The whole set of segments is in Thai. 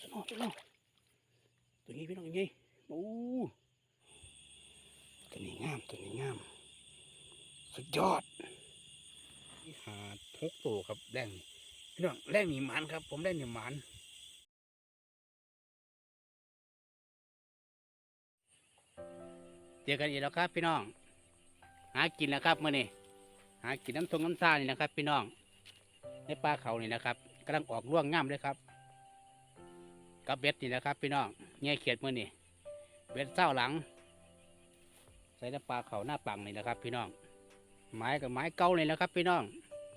สนอตัวน้องตัวนี้พี่น้องยังไงโอ้ตัวนี้งามตัวนี้งาม สุดยอดนี่หาหกตัวครับแรงนี่พี่น้องแรงหนีหมันครับ ผมแรงหนีหมันเจอกันอีกแล้วครับ พี่น้อง หากินแล้วครับเมื่อนี้หากินน้ำทงน้ำซานี่นะครับ พี่น้องในป่าเขานี่นะครับกำลังออกร่วงง่ามเลยครับ กับเบ็ดนี่นะครับ พี่น้องแง่เขียดมือนี่เบ็ดเศร้าหลัง ใส่น้ำปลาเขาหน้าปังนี่นะครับ พี่น้องไม้กับไม้เก่าเลยนะครับ พี่น้อง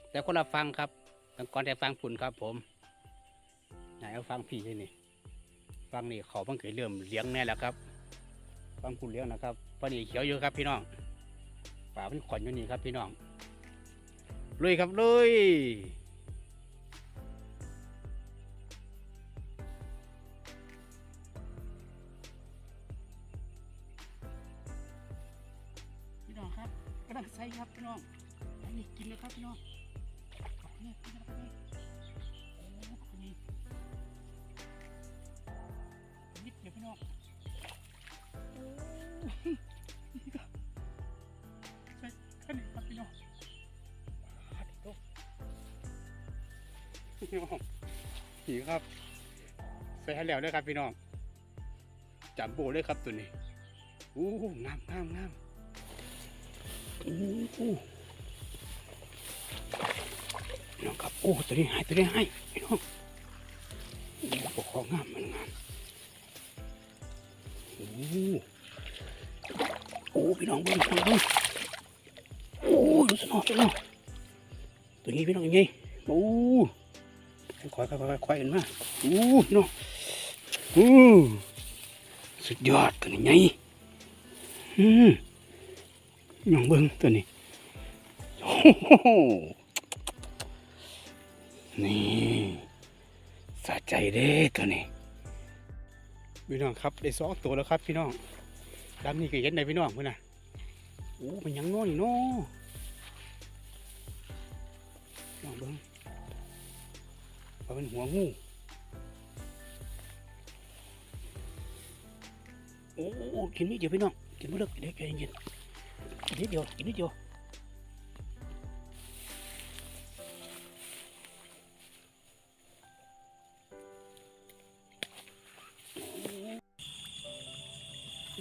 แต่คนละฟังครับต้งก่อนแต่ฟังฝุ่นครับ ผมไหนเอาฟังพี่ที่นี่ฟังนี่เขาเพิ่งเคยเริ่มเลี้ยงแน่แล้วครับ ฟังคุณเลี้ยงนะครับพอดีเขียวอยู่ครับพี่น้องป่ามันขอนอยู่นี่ครับพี่น้องลุยครับลุยำลังใส่ครับพี่น้องอันนี้กินเลยครับพี่น้องเอาเนี่นนะครับนี่โอ้อันนี้นิดเดียวพี่น้องโอ้นี่ครับใส่แค่นี้ครับพี่น้องอ่าดี๋ยวพี่น้องนี่ครับใส่ให้แล้วด้วยครับพี่น้องจับโบเลยครับตัวนี้โอ้งามงามงามโอ้โหพี่ น้องครับโอ้ตัวนี้ใหายตัวนี้ใหายพี่น้องปกครองงามมันงามโอ้โอ้พี่น้องเบิ้งพี่น้องเบิ้งโอ้ดูสนอตัวน้องตัวนี้พี่น้องยังไงโอ้ค่อยๆค่อยค่อยๆกันมาโอ้พี่น้องโอ้สุดยอดตัวนี้ไงอืม น้องเบิ้งตัวนี้โอ้โหนี่สะใจเด้ตัวนี้ พี่น้องครับได้สองตัวแล้วครับพี่น้องดำนี่ก็เห็นได้พี่น้องเพื่อนนะโอ้มันยังน้อยน้อน้องเบิ้งว่าเป็นหัวงูโอ้กินนี่เดียวพี่น้องกินไม่เลิกเดี๋ยวใจเย็นินนิดเดียวกินนิดเดียว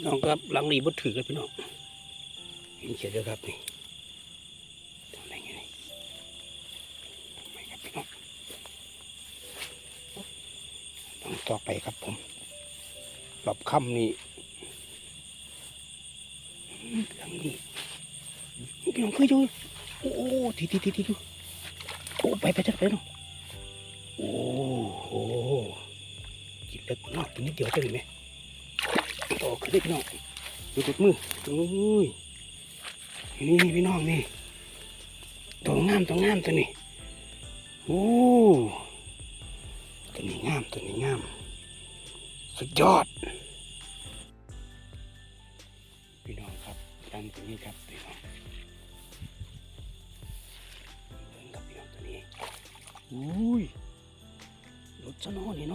น้องครับลังนี้บดถือกันพี่น้องเห็นเขียนด้วยครับนี่ทำได้ไงนี่ไมครับพี่น้องต้องต่อไปครับผมหลบค่ำนี่อืมหลังนี้ พี่น้องเคยดูโอ้ทีทีทีทีดูโอ้ไปไปจัดไปเนาะโอ้โหกินเล็กเนาะกินนิดเดียวจะเห็นไหมต่อขึ้นได้พี่น้องดูกดมือโอ้ยนี่พี่น้องนี่ตัวงามตัวงามตัวนี้โอ้ตัวนี้งามตัวนี้งาม สุดยอด พี่น้องครับตามตัวนี้ครับพี่น้อง อุ้ยรถจะนอนนี่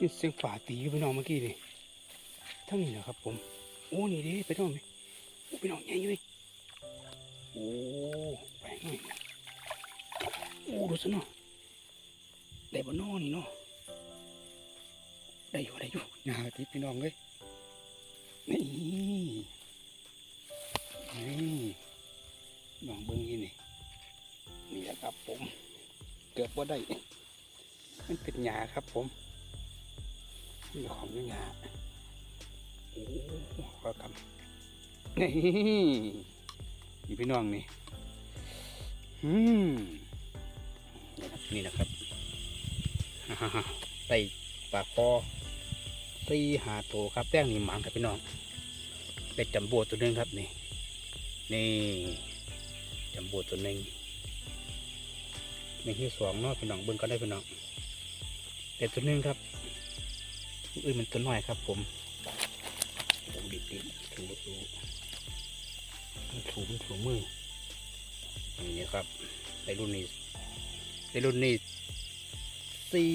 นี่เสียงฝาตีอยู่พี่น้องเมื่อกี้นี่ทั้งนี้นะครับ ผม โอ้นี่ดิไปน้องไหมโอ้พี่น้องใหญ่เลยโอ้ไปหน่อยโอ้ดูสิเนาะได้บ่นอนี่เนาะได้อยู่ได้อยู่งาติดพี่น้องเลยนี่นี่น้องเบิ้งนี่นี่นี่แหละครับผม เกือบว่าได้ มันเป็นหญ้าครับผม นี่ของหญ้าโอ้นี่นี่พี่น้องนี่อืมนี่นะครับใส่ปากคอสี่หาโตวครับแป้งนี่หมานครับพี่น้องเป็ดจำโบตัวหนึงครับนี่นี่จำโบตัวหนึ่งนี่ที่สองเนาะพี่น้องเบิ้งก็ได้พี่น้องเป็ดตัวหนึงครับ อุ้ยมันตัวน้อยครับ ผมผมดิบดิบถูถูมันถูมันถูมือนี่ครับในรุ่นนี้ในรุ่นนี้สี่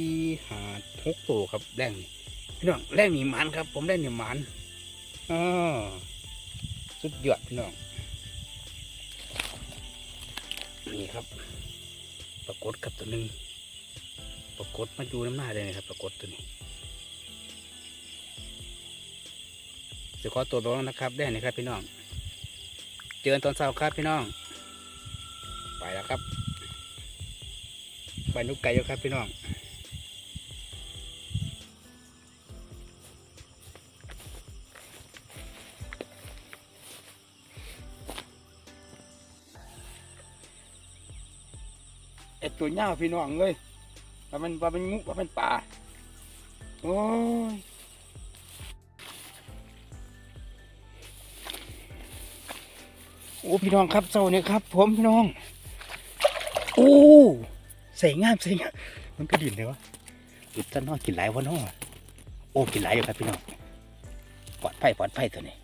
หาหกตัวครับแรงนี่พี่น้องแรงนี่หมันครับ ผมแรงนี่หมันอ่าสุดยอดพี่น้องนี่ครับ ปรากฏกับตัวหนึ่งปรากฏมาอยู่น้ำหน้าเลยนะครับ ปรากฏตัวนี้ จะขอตัวลงนะครับ ได้นะครับพี่น้อง เจอกันตอนเช้าครับพี่น้อง ไปแล้วครับ ไปนุกไก่อยู่ครับพี่น้องเอ็ดตัวเน่าพี่น้องเลยว่ามันว่ามันงูว่ามันป่า โอ้ย โอ้พี่น้องครับเจ้าเนี่ยครับ ผมพี่น้องโอ้ใส่งามใส่งามมันก็ดิ่นเลยวะอุดต้นอกินหลายวะน้องโอ้กินหลายอยู่ครับพี่น้องปลอดภัยปลอดภัยตัวนี้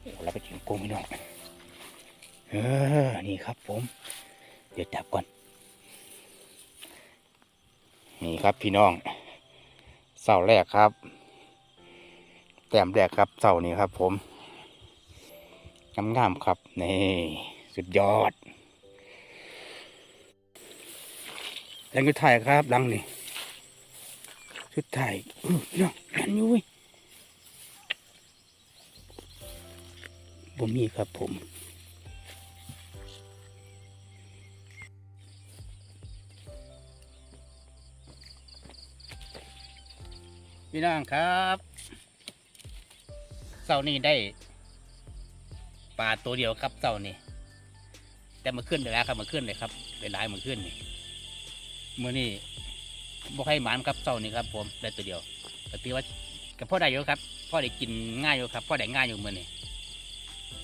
โอ้เราไปกินกุ้งพี่น้องเออนี่ครับ ผม เดี๋ยวจับก่อนนี่ครับพี่น้องเสาแรกครับ แต้มแรกครับเสานี้ครับ ผม งามๆครับ นี่ สุดยอดแรงสุดท้ายครับดังนี่สุดท้ายอื้อพี่น้องนั่นอยู่เว้ยบ่มีครับผมพี่น้องครับเสาร์นี้ได้ ปลาตัวเดียวครับเสานี้แต่มาขึ้นเลยแล้วครับมาขึ้นเลยครับเป็นหลายมาขึ้นนี่มือนี้บ่ให้หมานครับเสานี้ครับ ผมได้ตัวเดียวก็ถือว่ากับพ่อได้อยู่ครับพ่อได้กินง่ายอยู่ครับพ่อได้ง่ายอยู่มือนี้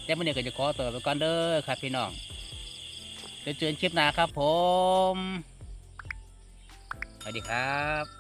แต่มือนี้ก็จะขอตัวไปก่อนเด้อครับ พี่น้องเดี๋ยวเจอกันคลิปหน้าครับ ผมสวัสดีครับ